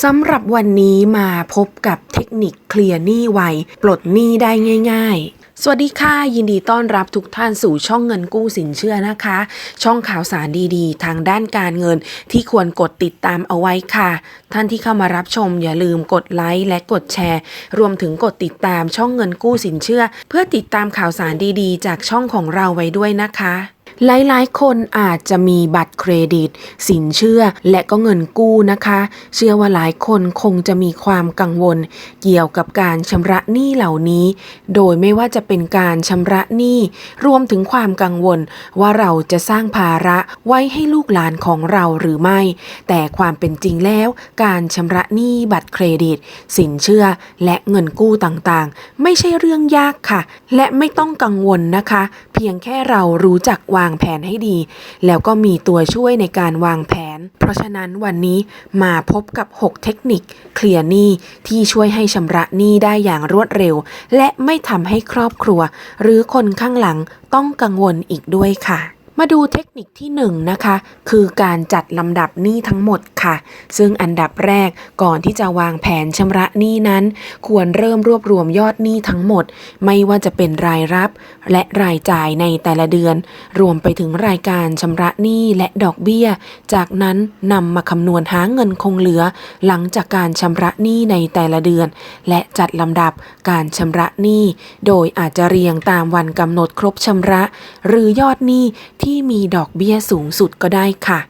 สำหรับวันนี้มาพบกับเทคนิคเคลียร์หนี้ไวปลดหนี้ได้ง่าย ๆสวัสดีค่ะยินดีต้อนรับทุกท่านสู่ช่องเงินกู้สินเชื่อนะคะ ช่องข่าวสารดีๆ ทางด้านการเงินที่ควรกดติดตามเอาไว้ค่ะ ท่านที่เข้ามารับชมอย่าลืมกดไลค์และกดแชร์ รวมถึงกดติดตามช่องเงินกู้สินเชื่อ เพื่อติดตามข่าวสารดีๆ จากช่องของเราไว้ด้วยนะคะ หลายๆ คนอาจจะมีบัตรเครดิต สินเชื่อและก็เงินกู้นะคะ เชื่อว่าหลายคนคงจะมีความกังวล เกี่ยวกับการชำระหนี้เหล่านี้ โดยไม่ว่าจะเป็นการชำระหนี้รวมถึงความกังวล ว่าเราจะสร้างภาระไว้ให้ลูกหลานของเราหรือไม่ แต่ความเป็นจริงแล้วการชำระหนี้บัตรเครดิต สินเชื่อและเงินกู้ต่างๆ ไม่ใช่เรื่องยากค่ะ และไม่ต้องกังวลนะคะ เพียงแค่เรารู้จักวางางแผนให้ดี แล้วก็มีตัวช่วยในการวางแผน เพราะฉะนั้นวันนี้มาพบกับ 6 เทคนิค เคลียร์หนี้ที่ช่วยให้ชำระหนี้ได้อย่างรวดเร็ว และไม่ทำให้ครอบครัว หรือคนข้างหลังต้องกังวลอีกด้วยค่ะ มาดูเทคนิคที่1นงนะคะ คือการจัดลำดับหนี้ทั้งหมดค่ะ ซึ่งอันดับแรกก่อนที่จะวางแผนชำระหนี้นั้น ควรเริ่มรวบรวมยอดหนี้ทั้งหมด ไม่ว่าจะเป็นรายรับ และรายจ่ายในแต่ละเดือน รวมไปถึงรายการชำระหนี้และดอกเบี้ย จากนั้นนำมาคำนวณหาเงินคงเหลือ หลังจากการชำระหนี้ในแต่ละเดือน และจัดลำดับการชำระหนี้ โดยอาจจะเรียงตามวันกำหนดครบชำระ หรือยอดหนี้ที่มีดอกเบี้ยสูงสุดก็ได้ค่ะ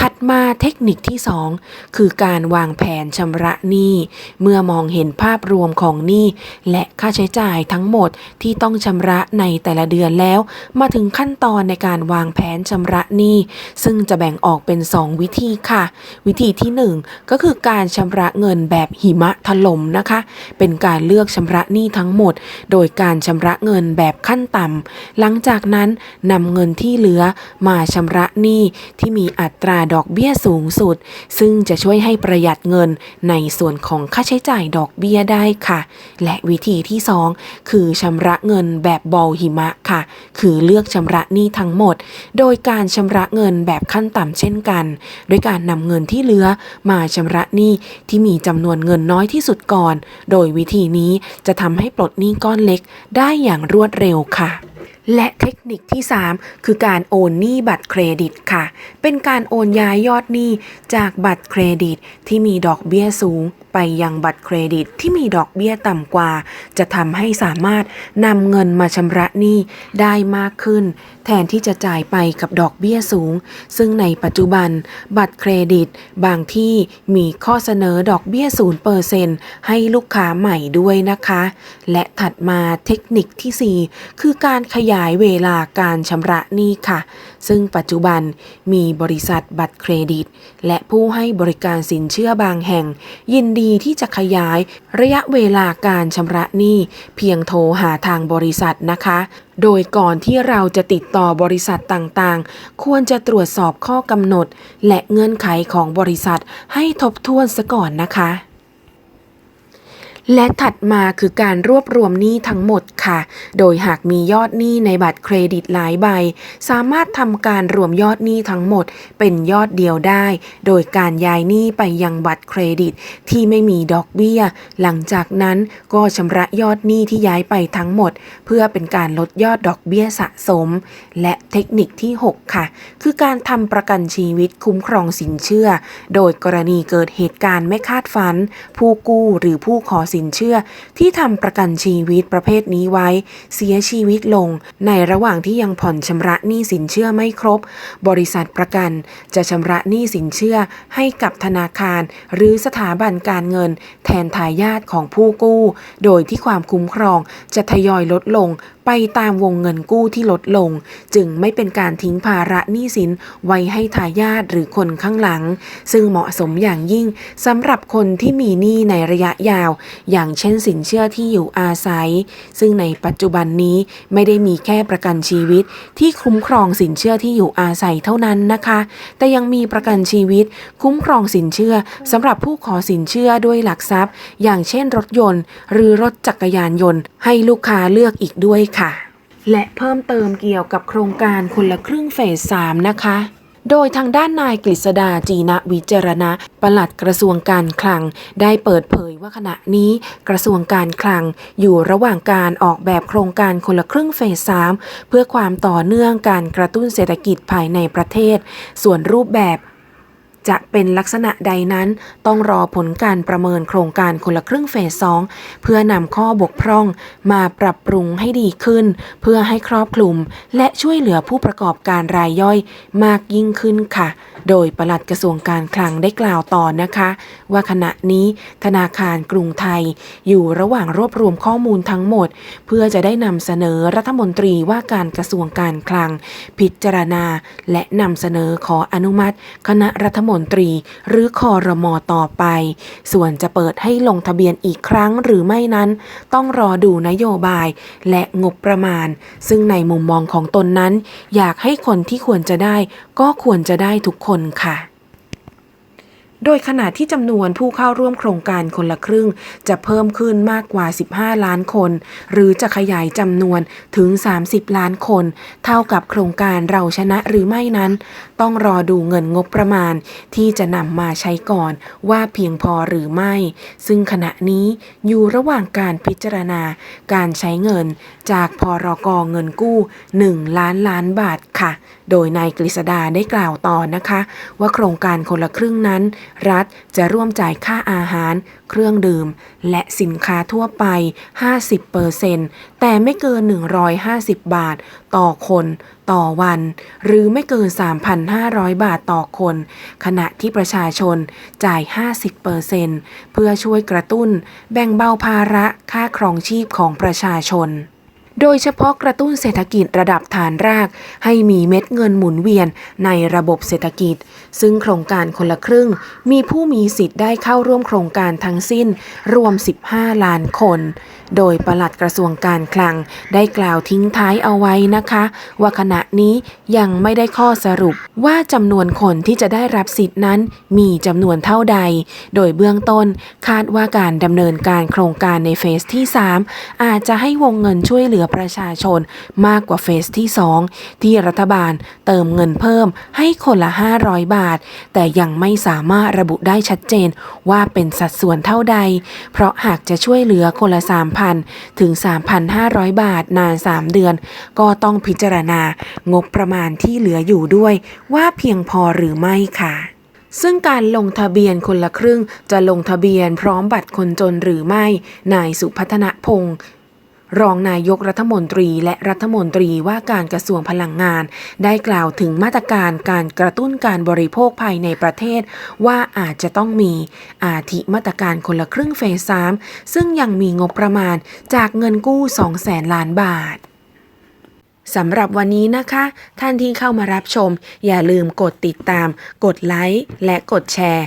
ถัดมาเทคนิคที่ 2 คือการวางแผนชำระหนี้เมื่อมองเห็นภาพรวมของหนี้และค่าใช้จ่ายทั้งหมดที่ต้องชำระในแต่ละเดือนแล้ว มาถึงขั้นตอนในการวางแผนชำระหนี้ซึ่งจะแบ่งออกเป็น 2 วิธีค่ะ วิธีที่ 1 ก็คือการชำระเงินแบบหิมะถล่มนะคะ เป็นการเลือกชำระหนี้ทั้งหมด โดยการชำระเงินแบบขั้นต่ำหลังจากนั้นนำเงินที่เหลือมาชำระหนี้ที่มีอัตราดอกเบี้ยสูงสุด ซึ่งจะช่วยให้ประหยัดเงินในส่วนของค่าใช้จ่ายดอกเบี้ยได้ค่ะ และวิธีที่ 2 คือชำระเงินแบบบอลหิมะค่ะ คือเลือกชำระหนี้ทั้งหมด โดยการชำระเงินแบบขั้นต่ำเช่นกัน โดยการนำเงินที่เหลือมาชำระหนี้ที่มีจำนวนเงินน้อยที่สุดก่อน โดยวิธีนี้จะทำให้ปลดหนี้ก้อนเล็กได้อย่างรวดเร็วค่ะ และเทคนิคที่ 3 คือการโอนหนี้บัตรเครดิตค่ะ เป็นการโอนย้ายยอดหนี้จากบัตรเครดิตที่มีดอกเบี้ยสูง ไปยังบัตรเครดิตที่มีดอกเบี้ยต่ำกว่า จะทำให้สามารถนำเงินมาชำระหนี้ได้มากขึ้น แทนที่จะจ่ายไปกับดอกเบี้ยสูง ซึ่งในปัจจุบัน บัตรเครดิต บางที่มีข้อเสนอดอกเบี้ย0%ให้ลูกค้าใหม่ด้วยนะคะ และถัดมาเทคนิคทีสี่4 คือการขยายเวลาการชำระหนี้ค่ะ ซึ่งปัจจุบันมีบริษัทบัตรเครดิต และผู้ให้บริการสินเชื่อบางแห่ง ยินดีที่จะขยายระยะเวลาการชำระหนี้เพียงโทรหาทางบริษัทนะคะ โดยก่อนที่เราจะติดต่อบริษัทต่างๆ ควรจะตรวจสอบข้อกำหนด และเงื่อนไขของบริษัทให้ทบทวนซะก่อนนะคะ และถัดมาคือการรวบรวมหนี้ทั้งหมดค่ะ โดยหากมียอดหนี้ในบัตรเครดิตหลายใบ สามารถทำการรวมยอดหนี้ทั้งหมด เป็นยอดเดียวได้ โดยการย้ายหนี้ไปยังบัตรเครดิต ที่ไม่มีดอกเบี้ย หลังจากนั้นก็ชำระยอดหนี้ที่ย้ายไปทั้งหมด เพื่อเป็นการลดยอดดอกเบี้ยสะสม และเทคนิคที่ 6 ค่ะ คือการทำประกันชีวิตคุ้มครองสินเชื่อ โดยกรณีเกิดเหตุการณ์ไม่คาดฝัน ผู้กู้หรือผู้ขอสินเชื่อที่ทำประกันชีวิตประเภทนี้ไว้ เสียชีวิตลง ในระหว่างที่ยังผ่อนชำระหนี้สินเชื่อไม่ครบ บริษัทประกันจะชำระหนี้สินเชื่อให้กับธนาคาร หรือสถาบันการเงิน แทนทายาทของผู้กู้ โดยที่ความคุ้มครองจะทยอยลดลง ไปตามวงเงินกู้ที่ลดลง จึงไม่เป็นการทิ้งภาระหนี้สินไว้ให้ทายาทหรือคนข้างหลัง ซึ่งเหมาะสมอย่างยิ่งสำหรับคนที่มีหนี้ในระยะยาว อย่างเช่นสินเชื่อที่อยู่อาศัย ซึ่งในปัจจุบันนี้ไม่ได้มีแค่ประกันชีวิต ที่คุ้มครองสินเชื่อที่อยู่อาศัยเท่านั้นนะคะ แต่ยังมีประกันชีวิต คุ้มครองสินเชื่อสำหรับผู้ขอสินเชื่อด้วยหลักทรัพย์ อย่างเช่นรถยนต์ หรือรถจักรยานยนต์ ให้ลูกค้าเลือกอีกด้วยค่ะ และเพิ่มเติมเกี่ยวกับโครงการคนละครึ่งเฟส3นะคะ โดยทางด้านนายกฤษดาจีนะวิจารณะปลัดกระทรวงการคลัง ได้เปิดเผยว่าขณะนี้กระทรวงการคลังอยู่ระหว่างการออกแบบโครงการคนละครึ่งเฟส 3 เพื่อความต่อเนื่องการกระตุ้นเศรษฐกิจภายในประเทศ ส่วนรูปแบบ จะเป็นลักษณะใดนั้น ต้องรอผลการประเมินโครงการคนละครึ่งเฟส 2 เพื่อนำข้อบกพร่องมาปรับปรุงให้ดีขึ้น เพื่อให้ครอบคลุม และช่วยเหลือผู้ประกอบการรายย่อยมากยิ่งขึ้นค่ะ โดยปลัดกระทรวงการคลังได้กล่าวต่อนะคะ ว่าขณะนี้ธนาคารกรุงไทยอยู่ระหว่างรวบรวมข้อมูลทั้งหมด เพื่อจะได้นำเสนอรัฐมนตรีว่าการกระทรวงการคลัง พิจารณา และนำเสนอขออนุมัติ คณะรัฐมนตรี หรือคอรมอต่อไป ส่วนจะเปิดให้ลงทะเบียนอีกครั้งหรือไม่นั้น ต้องรอดูนโยบาย และงบประมาณ ซึ่งในมุมมองของตนนั้น อยากให้คนที่ควรจะได้ ก็ควรจะได้ทุกคนค่ะ โดยขณะที่จำนวนผู้เข้าร่วมโครงการคนละครึ่ง จะเพิ่มขึ้นมากกว่า 15 ล้านคน หรือจะขยายจำนวนถึง 30 ล้านคน เท่ากับโครงการเราชนะหรือไม่นั้นต้องรอดูเงินงบประมาณที่จะนำมาใช้ก่อนว่าเพียงพอหรือไม่ ซึ่งขณะนี้อยู่ระหว่างการพิจารณาการใช้เงินจากพรกเงินกู้ 1 ล้านล้านบาทค่ะ โดยนายกฤษดาได้กล่าวต่อนะคะ ว่าโครงการคนละครึ่งนั้น รัฐจะร่วมจ่ายค่าอาหาร เครื่องดื่ม และสินค้าทั่วไป 50%แต่ไม่เกิน 150 บาท ต่อคนต่อวัน หรือไม่เกิน 3,500 บาทต่อคน ขณะที่ประชาชนจ่าย 50%เพื่อช่วยกระตุ้น แบ่งเบาภาระค่าครองชีพของประชาชนโดยเฉพาะกระตุ้นเศรษฐกิจระดับฐานราก ให้มีเม็ดเงินหมุนเวียนในระบบเศรษฐกิจ ซึ่งโครงการคนละครึ่งมีผู้มีสิทธิ์ได้เข้าร่วมโครงการทั้งสิ้นรวม 15 ล้านคน โดยปลัดกระทรวงการคลังได้กล่าวทิ้งท้ายเอาไว้นะคะ ว่าขณะนี้ยังไม่ได้ข้อสรุปว่าจำนวนคนที่จะได้รับสิทธินั้นมีจำนวนเท่าใด โดยเบื้องต้นคาดว่าการดำเนินการโครงการในเฟสที่ 3 อาจจะให้วงเงินช่วยเหลือประชาชนมากกว่าเฟสที่ 2 ที่รัฐบาลเติมเงินเพิ่มให้คนละ 500 บาทแต่ยังไม่สามารถระบุได้ชัดเจนว่าเป็นสัดส่วนเท่าใด เพราะหากจะช่วยเหลือคนละ 3,000 ถึง 3,500 บาทนาน 3 เดือน ก็ต้องพิจารณางบประมาณที่เหลืออยู่ด้วย ว่าเพียงพอหรือไม่ค่ะซึ่งการลงทะเบียนคนละครึ่งจะลงทะเบียนพร้อมบัตรคนจนหรือไม่ นายสุพัฒนพงศ์ รองนายกรัฐมนตรีและรัฐมนตรีว่าการกระทรวงพลังงาน ได้กล่าวถึงมาตรการการกระตุ้นการบริโภคภายในประเทศ ว่าอาจจะต้องมีอาทิมาตรการคนละครึ่งเฟส3ซึ่งยังมีงบประมาณจากเงินกู้2แสนล้านบาทสำหรับวันนี้นะคะ ท่านที่เข้ามารับชม อย่าลืมกดติดตาม กดไลค์และกดแชร์